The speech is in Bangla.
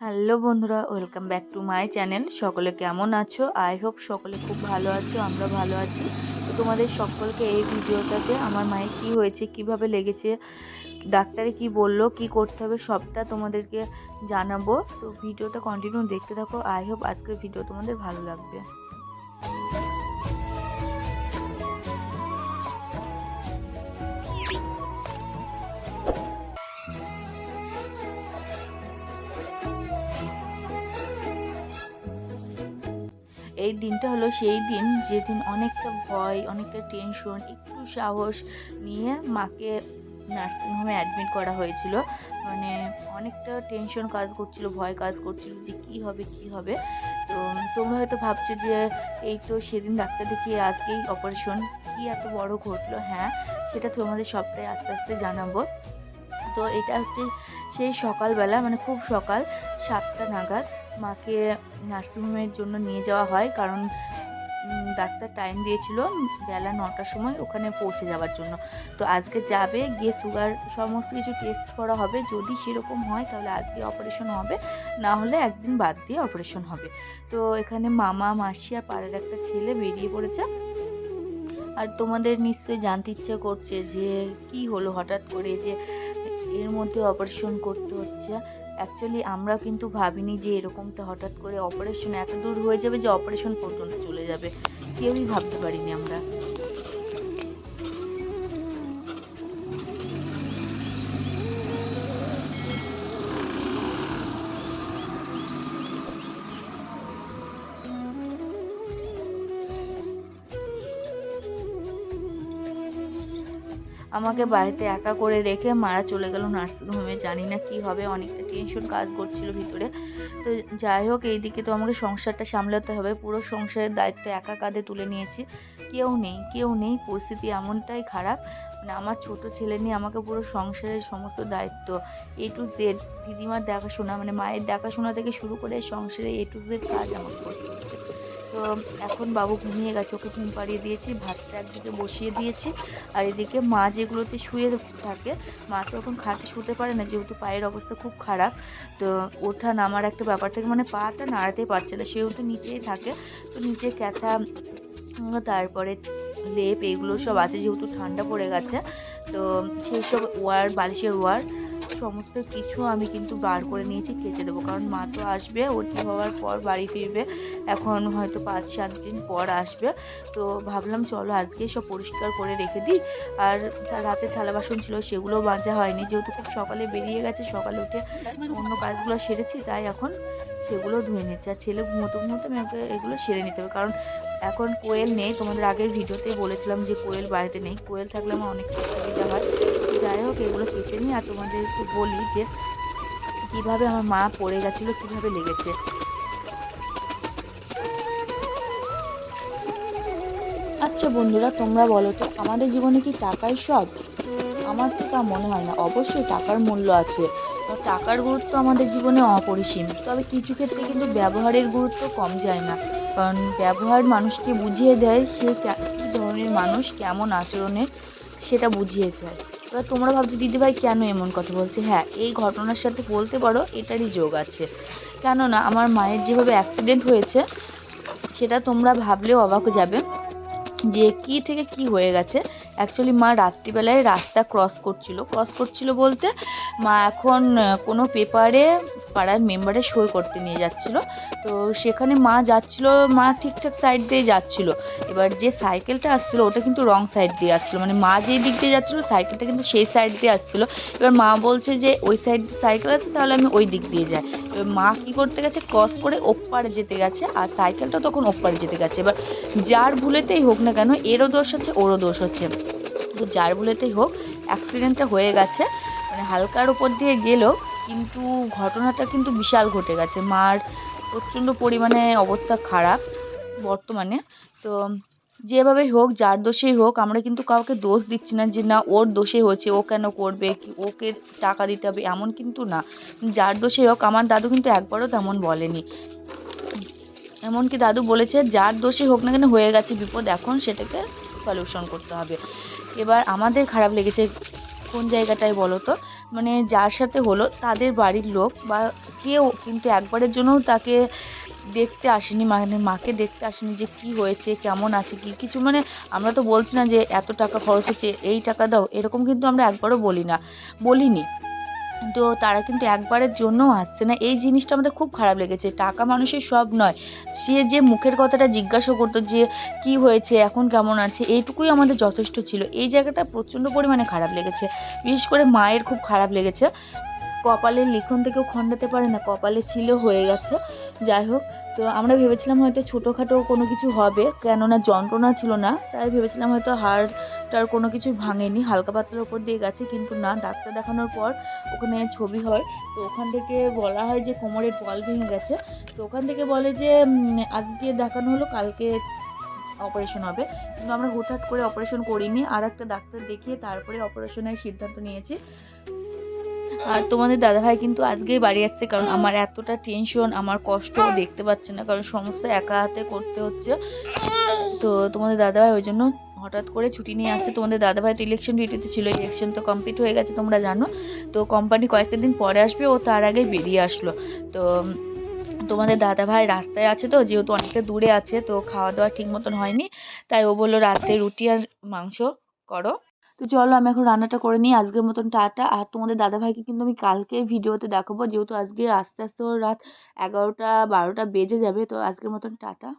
হ্যালো বন্ধুরা, welcome back to my channel. সকলে কেমন আছো? আই হোপ সকলে খুব ভালো আছো, আমরা ভালো আছি। তো তোমাদের সকলকে এই ভিডিওটাতে আমার মায়ের কি হয়েছে, কীভাবে লেগেছে, ডাক্তারে কি বলল, কি করতে হবে, সবটা তোমাদেরকে জানাব। তো ভিডিওটা কন্টিনিউ দেখতে থাকো। আই হোপ আজকের ভিডিও তোমাদের ভালো লাগবে। এই দিনটা হলো সেই দিন যেদিন অনেকটা ভয়, অনেকটা টেনশন একটু সাহস নিয়ে মাকে নার্সিং হোমে অ্যাডমিট করা হয়েছিল। মানে অনেকটা টেনশন কাজ করছিল, ভয় কাজ করছিল যে কি হবে কি হবে। তো তোমরা হয়তো ভাবছ যে এই তো সেদিন ডাক্তার দেখিয়ে আজকেই অপারেশন কি এত বড় ঘটলো? হ্যাঁ সেটা তোমাদের সবটাই আস্তে আস্তে জানাব। তো এটা হচ্ছে সেই সকালবেলা মানে খুব সকাল সাতটা নাগাদ। মাকে নার্সিংহোমের জন্য নিয়ে যাওয়া হয়, কারণ ডাক্তার টাইম দিয়েছিল বেলা নটার সময় ওখানে পৌঁছে যাওয়ার জন্য। তো আজকে যাবে, গিয়ে সুগার সমস্ত কিছু টেস্ট করা হবে। যদি সেরকম হয় তাহলে আজকে অপারেশন হবে, না হলে একদিন বাদ দিয়ে অপারেশন হবে। তো এখানে মামা, মাসি আর পাড়ার একটা ছেলে বেরিয়ে পড়েছে। আর তোমাদের নিশ্চয়ই জানতে ইচ্ছে করছে যে কি হলো হঠাৎ করে যে এর মধ্যে অপারেশন করতে হচ্ছে। অ্যাকচুয়ালি আমরা কিন্তু ভাবিনি যে এরকমটা হঠাৎ করে অপারেশন এত দূর হয়ে যাবে যে অপারেশন পর্যন্ত চলে যাবে। কেউই ভাবতে পারিনি আমরা। আমাকে বাড়িতে একা করে রেখে মারা চলে গেল নার্সিংহোমে। জানি না কি হবে, অনেকটা টেনশন কাজ করছিল ভিতরে। তো যাই হোক, এইদিকে তো আমাকে সংসারটা সামলাতে হবে। পুরো সংসারের দায়িত্ব একা কাঁধে তুলে নিয়েছি। কেউ নেই কেউ নেই, পরিস্থিতি এমনটাই খারাপ। মানে আমার ছোট ছেলে নিয়ে আমাকে পুরো সংসারের সমস্ত দায়িত্ব এ টু জেড দিদিমার দেখাশোনা মানে মায়ের দেখাশোনা থেকে শুরু করে সংসারে এ টু জেড কাজ আমাকে করতে হচ্ছে। তো এখন বাবু ঘুমিয়ে গেছে, ওকে ঘুম পাড়িয়ে দিয়েছি, ভাতটা একদিকে বসিয়ে দিয়েছি, আর এদিকে মা যেগুলোতে শুয়ে থাকে, মা তো এখন খাটে শুতে পারে না, যেহেতু পায়ের অবস্থা খুব খারাপ, তো ওঠা নামার একটা ব্যাপার থাকে মানে পাটা নাড়াতে পারছে না, সেহেতু নিচেই থাকে, তো নিচে ক্যাথা তারপরে লেপ, এগুলো সব আছে, যেহেতু ঠান্ডা পড়ে গেছে, তো সেই সব ওয়ার, বালিশের ওয়ার সমস্ত কিছু আমি কিন্তু বার করে নিয়েছি কেচে দেবো। কারণ মা তো আসবে ঠিক হওয়ার পর বাড়ি ফিরবে। এখন হয়তো পাঁচ, সাত দিন পর আসবে। তো ভাবলাম চলো আজকে সব পরিষ্কার করে রেখে দিই। আর রাতে থালা বাসন ছিল সেগুলো মাজা হয়নি। যেহেতু খুব সকালে বেরিয়ে গেছে, সকালে উঠে অন্য কাজগুলো সেরেছি, তাই এখন সেগুলো ধুয়ে নিচ্ছে। আর ছেলে ঘুমোতে ঘুমোতে আমি এগুলো সেরে নিতে হবে। কারণ এখন কোয়েল নেই। তোমাদের আগের ভিডিওতে বলেছিলাম যে কোয়েল বাড়িতে নেই। কোয়েল থাকলে আমার অনেকটা সুবিধা হয়। হোক এগুলো কেচে নিই আর তোমাদেরকে বলি যে কীভাবে আমার মা পড়ে গেছিল, কীভাবে লেগেছে। আচ্ছা বন্ধুরা, তোমরা বলো তো, আমাদের জীবনে কি টাকাই সব? আমার তো তা মনে হয় না, অবশ্যই টাকার মূল্য আছে। টাকার গুরুত্ব আমাদের জীবনে অপরিসীম, তবে কিছু ক্ষেত্রে কিন্তু ব্যবহারের গুরুত্ব কম যায় না। কারণ ব্যবহার মানুষকে বুঝিয়ে দেয়, সে কী ধরনের মানুষ, কেমন আচরণের সেটা বুঝিয়ে দেয়। এবার তোমরা ভাবছ, দিদিভাই, কেন এমন কথা বলছে? হ্যাঁ এই ঘটনার সাথে বলতে পারো, এটারই যোগ আছে। কেননা, আমার মায়ের যেভাবে অ্যাক্সিডেন্ট হয়েছে, সেটা তোমরা ভাবলেও অবাক যাবে যে কি থেকে কি হয়ে গেছে। অ্যাকচুয়ালি মা রাত্রিবেলায় রাস্তা ক্রস করছিল। ক্রস করছিল বলতে, মা এখন কোনো পেপারে পাড়ার মেম্বারে সই করতে নিয়ে যাচ্ছিল। তো সেখানে মা যাচ্ছিল, মা ঠিকঠাক সাইড দিয়ে যাচ্ছিল। এবার যে সাইকেলটা আসছিল, ওটা কিন্তু রং সাইড দিয়ে আসছিল। মানে মা যেই দিক দিয়ে যাচ্ছিল সাইকেলটা কিন্তু সেই সাইড দিয়ে আসছিল। এবার মা বলছে যে, ওই সাইড সাইকেল আছে, তাহলে আমি ওই দিক দিয়ে যাই। এবার মা কী করতে গেছে ক্রস করে ওপারে যেতে গেছে। আর সাইকেলটা তখন ওপারে যেতে গেছে। এবার যার ভুলেতেই হোক না কেন, এরও দোষ আছে, ওরও দোষ আছে। তো যার বলেতেই হোক অ্যাক্সিডেন্টটা হয়ে গেছে। মানে হালকার উপর দিয়ে গেলেও কিন্তু ঘটনাটা কিন্তু বিশাল ঘটে গেছে। মার প্রচণ্ড পরিমাণে অবস্থা খারাপ বর্তমানে। তো যেভাবে হোক, যার দোষেই হোক, আমরা কিন্তু কাউকে দোষ দিচ্ছি না যে, না, ওর দোষে হয়েছে ও কেন করবে? কি, ওকে টাকা দিতে হবে? এমন কিন্তু না। যার দোষেই হোক, আমার দাদু কিন্তু একবারও তেমন বলেনি। এমনকি দাদু বলেছে, যার দোষে হোক না কেন, হয়ে গেছে বিপদ, এখন সেটাকে সলিউশন করতে হবে। এবার আমাদের খারাপ লেগেছে কোন জায়গাটায় বলো তো? মানে যার সাথে হলো তাদের বাড়ির লোক বা কেউ কিন্তু একবারের জন্যও তাকে দেখতে আসেনি মানে মাকে দেখতে আসেনি যে কি হয়েছে, কেমন আছে, কি কিছু মানে আমরা তো বলছি না যে এত টাকা খরচ হচ্ছে, এই টাকা দাও, এরকম কিন্তু আমরা একবারও বলি না, বলিনি। তো তারা কিন্তু একবারের জন্যও আসছে না। এই জিনিসটা আমাদের খুব খারাপ লেগেছে। টাকা মানুষের সব নয়। সে যে মুখের কথাটা জিজ্ঞাসা করতো যে, কি হয়েছে? এখন কেমন আছে? এইটুকুই আমাদের যথেষ্ট ছিল। এই জায়গাটা প্রচণ্ড পরিমাণে খারাপ লেগেছে। বিশেষ করে মায়ের খুব খারাপ লেগেছে। কপালের লিখন থেকেও খণ্ডাতে পারে না। কপালে ছিল, হয়ে গেছে। যাই হোক, তো আমরা ভেবেছিলাম হয়তো ছোটোখাটো কোনো কিছু হবে। কেননা যন্ত্রণা ছিল না। তাই ভেবেছিলাম হয়তো হাড়টার কোনো কিছু ভাঙেনি, হালকা পাতলার উপর দিয়ে গেছে, কিন্তু না, ডাক্তার দেখানোর পর ওখানে ছবি হয়, তো ওখান থেকে বলা হয় যে কোমরের বল ভেঙে গেছে, তো ওখান থেকে বলে যে আজকে দেখানো হলো, কালকে অপারেশন হবে, কিন্তু আমরা হুটহাট করে অপারেশন করিনি, আর একটা ডাক্তার দেখিয়ে তারপরে অপারেশনের সিদ্ধান্ত নিয়েছি। আর তোমাদের দাদাভাই কিন্তু আজকেই বাড়ি আসছে, কারণ আমার এতটা টেনশন আমার কষ্ট দেখতে পাচ্ছে না, কারণ সমস্ত একা হাতে করতে হচ্ছে। তো তোমাদের দাদাভাই ওই জন্য হঠাৎ করে ছুটি নিয়ে আসছে তোমাদের দাদাভাই তো ইলেকশন ডিউটিতে ছিল ইলেকশন তো কমপ্লিট হয়ে গেছে তোমরা জানো। তো কোম্পানি কয়েকটা দিন পরে আসবে, ও তার আগে বেরিয়ে আসলো। তো তোমাদের দাদাভাই রাস্তায় আছে তো, যেহেতু অনেকটা দূরে আছে, তো খাওয়া দাওয়া ঠিক মতন হয়নি। তাই ও বলল রাত্রে রুটি আর মাংস করো। তো চলো, আমি এখন রান্নাটা করে নিই, আজকের মতন টাটা। আর তোমাদের দাদাভাইকে কিন্তু আমি কালকে ভিডিওতে দেখাবো, যেহেতু আজকে আস্তে আস্তে রাত এগারোটা, বারোটা বেজে যাবে, তো আজকের মতন টাটা।